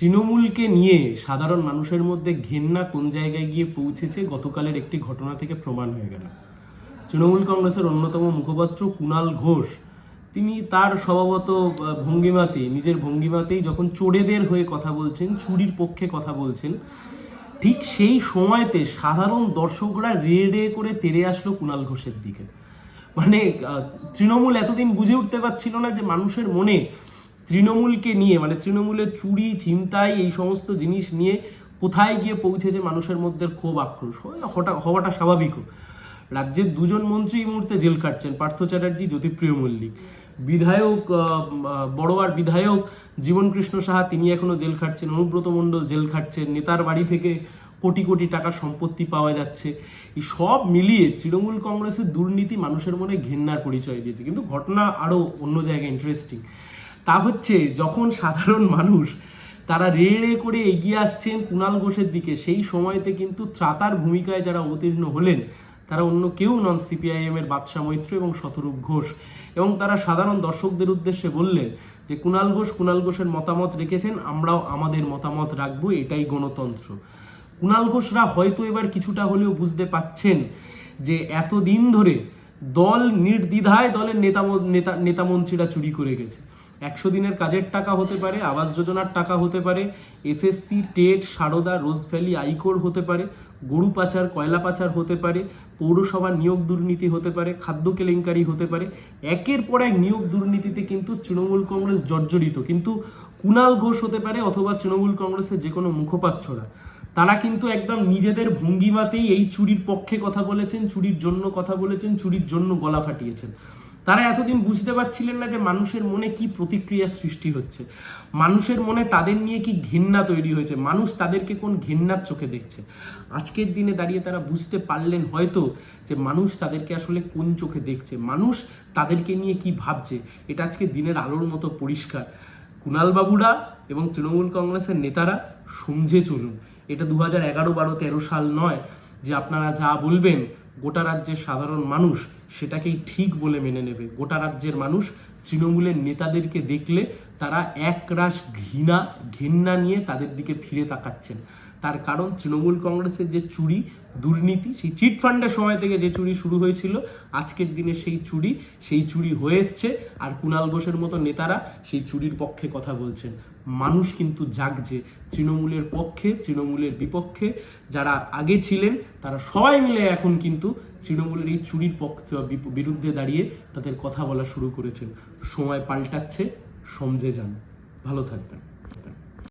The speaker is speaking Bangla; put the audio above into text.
তৃণমূলকে নিয়ে সাধারণ মানুষের মধ্যে ঘেন্না কোন জায়গায় গিয়ে পৌঁছেছে গতকালের একটি ঘটনা থেকে প্রমাণ হয়ে গেল। তৃণমূল কংগ্রেসের অন্যতম মুখপাত্র কুণাল ঘোষ তিনি তার স্বভাবত আহ, ভঙ্গিমাতেই নিজের ভঙ্গিমাতেই যখন চোরেদের হয়ে কথা বলছেন চুরির পক্ষে কথা বলছেন ঠিক সেই সময়তে সাধারণ দর্শকরা রে রে করে তেড়ে আসলো কুণাল ঘোষের দিকে। মানে তৃণমূল এতদিন বুঝে উঠতে পারছিল না যে মানুষের মনে তৃণমূলকে নিয়ে মানে তৃণমূলের চুরি চিন্তাই এই সমস্ত জিনিস নিয়ে কোথায় গিয়ে পৌঁছেছে মানুষের মধ্যে ক্ষোভ, আক্রোশ? হঠাৎ হওয়াটা স্বাভাবিকও। রাজ্যের দুজন মন্ত্রী এই মুহূর্তে জেল খাটছেন, পার্থ চ্যাটার্জি, জ্যোতিপ্রিয় মল্লিক। বিধায়ক বড়োয়ার বিধায়ক জীবনকৃষ্ণ সাহা, তিনি এখনও জেল খাটছেন, অনুব্রত মণ্ডল জেল খাটছেন, নেতার বাড়ি থেকে কোটি কোটি টাকার সম্পত্তি পাওয়া যাচ্ছে। এই সব মিলিয়ে তৃণমূল কংগ্রেসের দুর্নীতি মানুষের মনে ঘেন্নার পরিচয় দিয়েছে। কিন্তু ঘটনা আরও অন্য জায়গায় ইন্টারেস্টিং তা হচ্ছে যখন সাধারণ মানুষ তারা রে রে করে এগিয়ে আসছেন কুণাল ঘোষের দিকে, সেই সময়তে কিন্তু ত্রাতার ভূমিকায় যারা অবতীর্ণ হলেন, তারা অন্য কেউ নন সিপিআইএম এর বাদশা মৈত্র এবং শতরূপ ঘোষ। এবং তারা সাধারণ দর্শকদের উদ্দেশ্যে বললেন যে কুণাল ঘোষ কুণাল ঘোষের মতামত রেখেছেন, আমরাও আমাদের মতামত রাখব, এটাই গণতন্ত্র। কুণাল ঘোষরা হয়তো এবার কিছুটা হলেও বুঝতে পাচ্ছেন যে, এতদিন ধরে দল নির্দ্বিধায় দলের নেতা নেতা নেতামন্ত্রীরা চুরি করে গেছে। একশো দিনের কাজের টাকা হতে পারে, আবাস যোজনার টাকা হতে পারে, SSC, TET, Saradha, Rose Valley, iCore হতে পারে, গরু পাচার, কয়লা পাচার হতে পারে পৌরসভার নিয়োগ দুর্নীতি হতে পারে, খাদ্য কেলেঙ্কারি হতে পারে, একের পর এক নিয়োগ দুর্নীতিতে কিন্তু তৃণমূল কংগ্রেস জর্জরিত। কিন্তু কুণাল ঘোষ হতে পারে অথবা তৃণমূল কংগ্রেসের যে কোনো মুখপাত্ররা। তারা কিন্তু একদম নিজেদের ভঙ্গিমাতেই এই চুরির পক্ষে কথা বলেছেন, চুরির জন্য কথা বলেছেন, চুরির জন্য গলা ফাটিয়েছেন। তারা এতদিন বুঝতে পারছিলেন না যে মানুষের মনে কি প্রতিক্রিয়া সৃষ্টি হচ্ছে। মানুষের মনে তাদের নিয়ে কি ঘৃণা তৈরি হয়েছে? মানুষ তাদেরকে কোন ঘৃণার চোখে দেখছে? আজকের দিনে দাঁড়িয়ে তারা বুঝতে পারলেন হয়তো যে মানুষ তাদেরকে আসলে কোন চোখে দেখছে? মানুষ তাদেরকে নিয়ে কি ভাবছে? এটা আজকে দিনের আলোর মতো পরিষ্কার। কুণাল বাবুরা এবং তৃণমূল কংগ্রেসের নেতারা সমঝে চলুন। এটা দু হাজার এগারো বারো তেরো সাল নয় যে আপনারা যা বলবেন গোটা রাজ্যের সাধারণ মানুষ সেটাকেই ঠিক বলে মেনে নেবে। গোটা রাজ্যের মানুষ তৃণমূলের নেতাদেরকে দেখলে তারা একরাশ ঘৃণা, ঘেন্না নিয়ে তাদের দিকে ফিরে তাকাচ্ছেন। তার কারণ তৃণমূল কংগ্রেসের যে চুরি, দুর্নীতি, সেই চিট ফান্ডের সময় থেকে যে চুরি শুরু হয়েছিল, আজকের দিনে সেই চুরি সেই চুরি হয়ে এসছে। আর কুণাল ঘোষের মতো নেতারা সেই চুরির পক্ষে কথা বলছেন। মানুষ কিন্তু জাগছে তৃণমূলের পক্ষে, তৃণমূলের বিপক্ষে। যারা আগে ছিলেন, তারা সবাই মিলে এখন কিন্তু তৃণমূলের এই চুরির পক্ষে বিরুদ্ধে দাঁড়িয়ে তাদের কথা বলা শুরু করেছেন। সময় পাল্টাচ্ছে, সমঝে যান। ভালো থাকবেন।